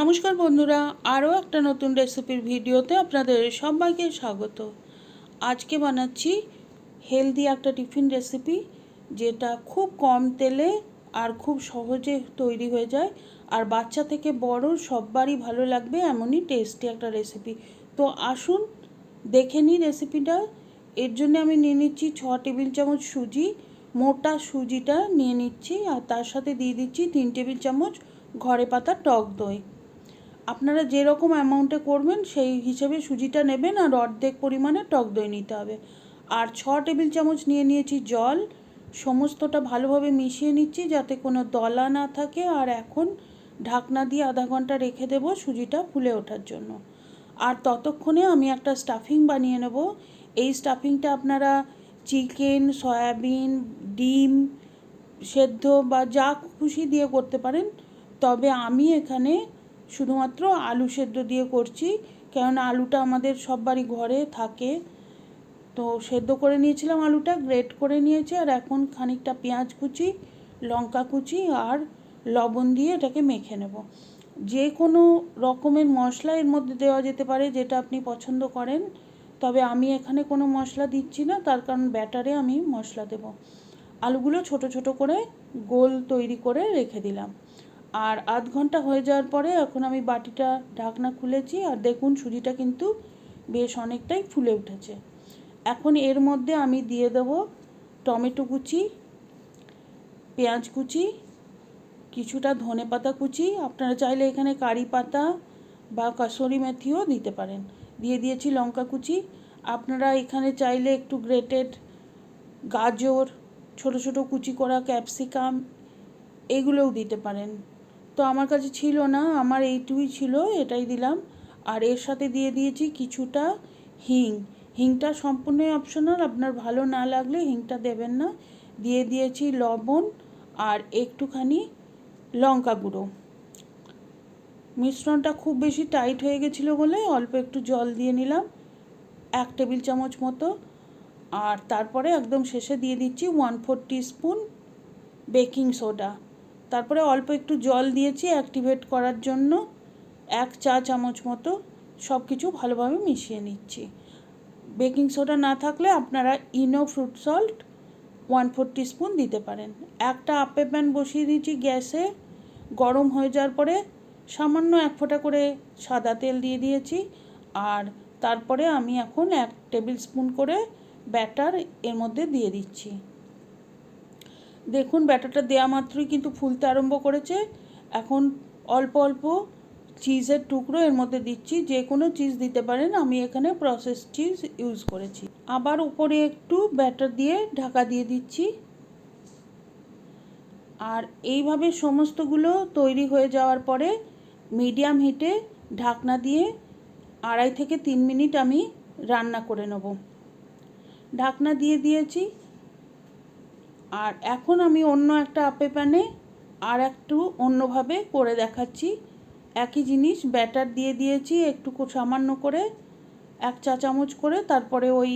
নমস্কার বন্ধুরা, আরও একটা নতুন রেসিপির ভিডিওতে আপনাদের সবাইকে স্বাগত। আজকে বানাচ্ছি হেলদি একটা টিফিন রেসিপি, যেটা খুব কম তেলে আর খুব সহজে তৈরি হয়ে যায়, আর বাচ্চা থেকে বড় সববারই ভালো লাগবে এমনই টেস্টি একটা রেসিপি। তো আসুন, দেখে নিই রেসিপিটা। এর জন্য আমি নিয়ে নিচ্ছি ছ টেবিল চামচ সুজি, মোটা সুজিটা নিয়ে নিচ্ছি, আর তার সাথে দিয়ে দিচ্ছি তিন টেবিল চামচ ঘরে পাতা টক দই। আপনারা যেরকম অ্যামাউন্টে করবেন, সেই হিসেবে সুজিটা নেবেন আর অর্ধেক পরিমাণে টক দই নিতে হবে। আর ছ টেবিল চামচ নিয়ে নিয়েছি জল। সমস্তটা ভালোভাবে মিশিয়ে নিচ্ছি যাতে কোনো দলা না থাকে। আর এখন ঢাকনা দিয়ে আধা ঘণ্টা রেখে দেবো সুজিটা ফুলে ওঠার জন্য। আর ততক্ষণে আমি একটা স্টাফিং বানিয়ে নেব। এই স্টাফিংটা আপনারা চিকেন সয়াবিন ডিম সেদ্ধ বা যা খুশি দিয়ে করতে পারেন। তবে আমি এখানে শুধুমাত্র আলু সেদ্ধ দিয়ে করছি, কেননা আলুটা আমাদের সব বাড়ি ঘরে থাকে। তো সেদ্ধ করে নিয়েছিলাম আলুটা, গ্রেট করে নিয়েছি, আর এখন খানিকটা পেঁয়াজ কুচি, লঙ্কা কুচি আর লবণ দিয়ে এটাকে মেখে নেব। যে কোনো রকমের মশলা এর মধ্যে দেওয়া যেতে পারে যেটা আপনি পছন্দ করেন, তবে আমি এখানে কোনো মশলা দিচ্ছি না, তার কারণ ব্যাটারে আমি মশলা দেব। আলুগুলো ছোট ছোট করে গোল তৈরি করে রেখে দিলাম। আর আধ ঘণ্টা হয়ে যাওয়ার পরে এখন আমি বাটিটা, ঢাকনা খুলেছি আর দেখুন সুজিটা কিন্তু বেশ অনেকটাই ফুলে উঠেছে। এখন এর মধ্যে আমি দিয়ে দেব টমেটো কুচি, পেঁয়াজ কুচি, কিছুটা ধনে পাতা কুচি, আপনারা চাইলে এখানে কারি পাতা বা কাসরি মেথিও দিতে পারেন। দিয়ে দিয়েছি লঙ্কা কুচি, আপনারা এখানে চাইলে একটু গ্রেটেড গাজর, ছোট ছোট কুচি করা ক্যাপসিকাম এগুলোও দিতে পারেন। তো আমার কাছে ছিল না, আমার এইটুকুই ছিল, এটাই দিলাম। আর এর সাথে দিয়ে দিয়েছি কিছুটা হিং। হিংটা সম্পূর্ণই অপশনাল আপনার ভালো না লাগলে হিংটা দেবেন না। দিয়ে দিয়েছি লবণ আর একটুখানি লঙ্কা গুঁড়ো। মিশ্রণটা খুব বেশি টাইট হয়ে গেছিল বলে অল্প একটু জল দিয়ে নিলাম, এক টেবিল চামচ মতো। আর তারপরে একদম শেষে দিয়ে দিচ্ছি one four spoon baking soda তারপরে অল্প একটু জল দিয়েছি অ্যাক্টিভেট করার জন্য। এক চা চামচ মতো সব কিছু ভালোভাবে মিশিয়ে নিচ্ছি। বেকিং সোডা না থাকলে আপনারা Eno fruit salt one four spoon দিতে পারেন। একটা আপে প্যান বসিয়ে দিয়েছি গ্যাসে। গরম হয়ে যাওয়ার পরে সামান্য এক ফোঁটা করে সাদা তেল দিয়ে দিয়েছি। আর তারপরে আমি এখন এক টেবিল স্পুন করে ব্যাটার এর মধ্যে দিয়ে দিচ্ছি। দেখুন, ব্যাটারটা দেওয়া মাত্রই কিন্তু ফুলতে আরম্ভ করেছে। এখন অল্প অল্প চিজের টুকরো এর মধ্যে দিচ্ছি। যে কোনো চিজ দিতে পারেন, আমি এখানে প্রসেস চিজ ইউজ করেছি। আবার উপরে একটু ব্যাটার দিয়ে ঢাকা দিয়ে দিচ্ছি। আর এইভাবে সমস্তগুলো তৈরি হয়ে যাওয়ার পরে মিডিয়াম হিটে ঢাকনা দিয়ে আড়াই থেকে তিন মিনিট আমি রান্না করে নেব। ঢাকনা দিয়ে দিয়েছি। আর এখন আমি অন্য একটা আপে প্যানে আর একটু অন্যভাবে করে দেখাচ্ছি। একই জিনিস ব্যাটার দিয়ে দিয়েছি একটু সামান্য করে, এক চা চামচ করে। তারপরে ওই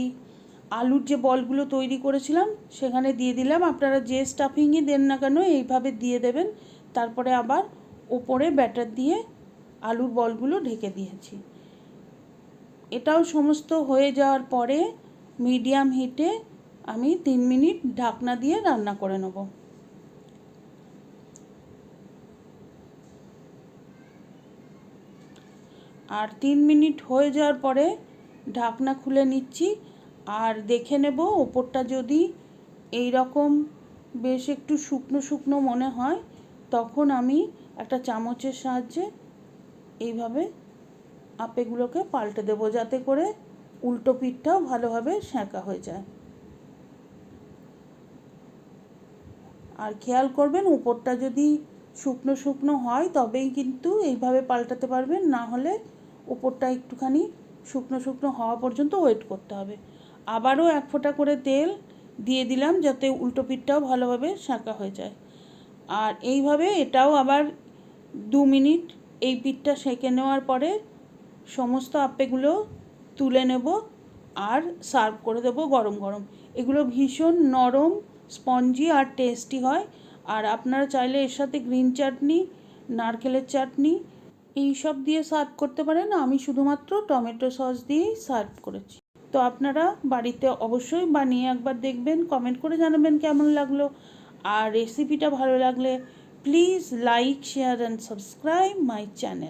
আলুর যে বলগুলো তৈরি করেছিলাম, সেখানে দিয়ে দিলাম। আপনারা যে স্টাফিংই দেন না কেন, এইভাবে দিয়ে দেবেন। তারপরে আবার ওপরে ব্যাটার দিয়ে আলুর বলগুলো ঢেকে দিয়েছি। এটাও সমস্ত হয়ে যাওয়ার পরে মিডিয়াম হিটে আমি তিন মিনিট ঢাকনা দিয়ে রান্না করে নেব। আর তিন মিনিট হয়ে যাওয়ার পরে ঢাকনা খুলে নিচ্ছি। আর দেখে নেব ওপরটা যদি এই রকম বেশ একটু শুকনো শুকনো মনে হয়, তখন আমি একটা চামচের সাহায্যে এইভাবে আপেগুলোকে পাল্টে দেবো যাতে করে উল্টো পিঠটাও ভালোভাবে সেঁকা হয়ে যায়। আর খেয়াল করবেন, উপরটা যদি শুকনো শুকনো হয়, তবেই কিন্তু এইভাবে পাল্টাতে পারবেন। না হলে উপরটা একটুখানি শুকনো শুকনো হওয়া পর্যন্ত ওয়েট করতে হবে। আবারও এক ফোঁটা করে তেল দিয়ে দিলাম, যাতে উল্টো পিঠটাও ভালোভাবে শাঁকা হয়ে যায়। আর এইভাবে এটাও আবার দু মিনিট এই পিঠটা সেঁকে নেওয়ার পরে সমস্ত আপেগুলো তুলে নেব আর সার্ভ করে দেবো গরম গরম। এগুলো ভীষণ নরম স্পঞ্জি আর টেস্টি হয়। আর আপনারা চাইলে এর সাথে গ্রিন চাটনি, নারকেলের চাটনি, এই সব দিয়ে সার্ভ করতে পারেন। আমি শুধুমাত্র টমেটো সস দিয়েই সার্ভ করেছি। তো আপনারা বাড়িতে অবশ্যই বানিয়ে একবার দেখবেন, কমেন্ট করে জানাবেন কেমন লাগল। আর রেসিপিটা ভালো লাগলে please like share and subscribe my channel